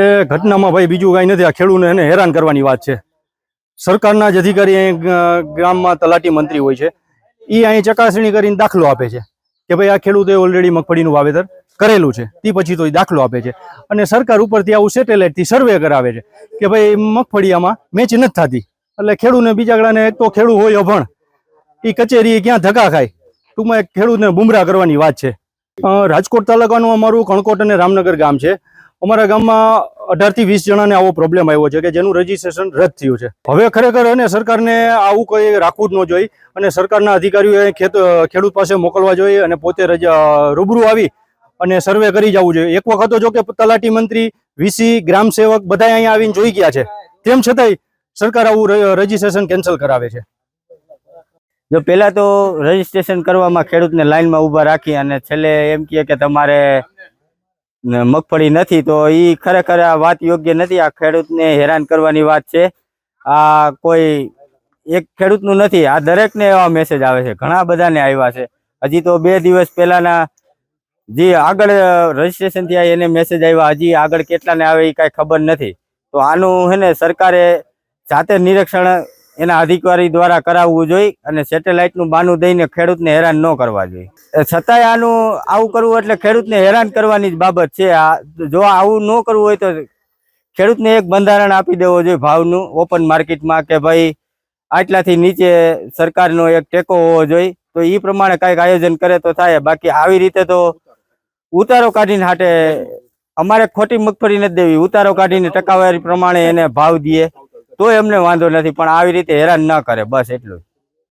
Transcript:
એ ઘટનામાં ભાઈ બીજું કાંઈ નથી. આ ખેડૂતને એને હેરાન કરવાની વાત છે. સરકારના જ અધિકારી અહીં ગામમાં તલાટી મંત્રી હોય છે. એ અહીં ચકાસણી કરીને દાખલો આપે છે કે ભાઈ આ ખેડૂતે ઓલરેડી મગફળીનું વાવેતર કરેલું છે. તે પછી તો એ દાખલો આપે છે. અને સરકાર ઉપરથી આવું સેટેલાઇટથી સર્વે કરાવે છે કે ભાઈ મગફળી આમાં મેચ નથી થતી. એટલે ખેડૂતને બીજા ગળાને એક તો ખેડૂત હોય અભણ એ કચેરી ક્યાં ધક્કા ખાય? ટૂંકમાં એક ખેડૂતને બુમરાહ કરવાની વાત છે. રાજકોટ તાલુકાનું અમારું કણકોટ અને રામનગર ગામ છે. અમારા ગામમાં અઢારથી વીસ જણાને આવો પ્રોબ્લેમ આવ્યો છે કે જેનું રજીસ્ટ્રેશન રદ થયું છે. હવે ખરેખર અને સરકારને આવું કોઈ રાખવું જ ન જોઈએ અને સરકારના અધિકારીઓએ ખેત, ખેડૂત પાસે મોકલવા જોઈએ અને પોતે રૂબરૂ આવી અને સર્વે કરી જવું જોઈએ. એક વખત તો જો કે તલાટી મંત્રી, વીસી, ગ્રામ સેવક બધા અહીંયા આવીને જોઈ ગયા છે. તેમ છતાંય સરકાર આવું રજીસ્ટ્રેશન કેન્સલ કરાવે છે. જો પહેલાં તો રજીસ્ટ્રેશન કરવામાં ખેડૂતને લાઈનમાં ઊભા રાખી અને છેલ્લે એમ કહે કે તમારે મગફળી નથી, તો એ ખરેખર આ વાત યોગ્ય નથી. આ ખેડૂતને હેરાન કરવાની વાત છે. આ કોઈ, એક ખેડૂતનું નથી, આ દરેકને એવા મેસેજ આવે છે. ઘણા બધાને આવ્યા છે. હજી તો બે દિવસ પહેલાના જે આગળ રજીસ્ટ્રેશન થયા એને મેસેજ આવ્યા, હજી આગળ કેટલાને આવે એ કાંઈ ખબર નથી. તો આનું હે ને સરકારે જાતે નિરીક્ષણ એના અધિકારી દ્વારા કરાવવું જોઈએ અને સેટેલાઇટનું બાનું દઈને ખેડૂતને હેરાન ન કરવા જોઈએ. છતાંય આનું, આવું કરવું એટલે ખેડૂતને હેરાન કરવાની જ બાબત છે. આ, જો આવું ન કરવું હોય તો ખેડૂતને એક બંધારણ આપી દેવો જોઈએ ભાવનું ઓપન માર્કેટમાં કે ભાઈ આટલાથી નીચે સરકારનો એક ટેકો હોવો જોઈએ. તો એ પ્રમાણે કાંઈક આયોજન કરે તો થાય. બાકી આવી રીતે તો ઉતારો કાઢીને હાટે અમારે ખોટી મગફળી નથી દેવી. ઉતારો કાઢીને ટકાવારી પ્રમાણે એને ભાવ દઈએ. તો એમને વાંધો નથી પણ આવી રીતે હેરાન ન કરે બસ એટલું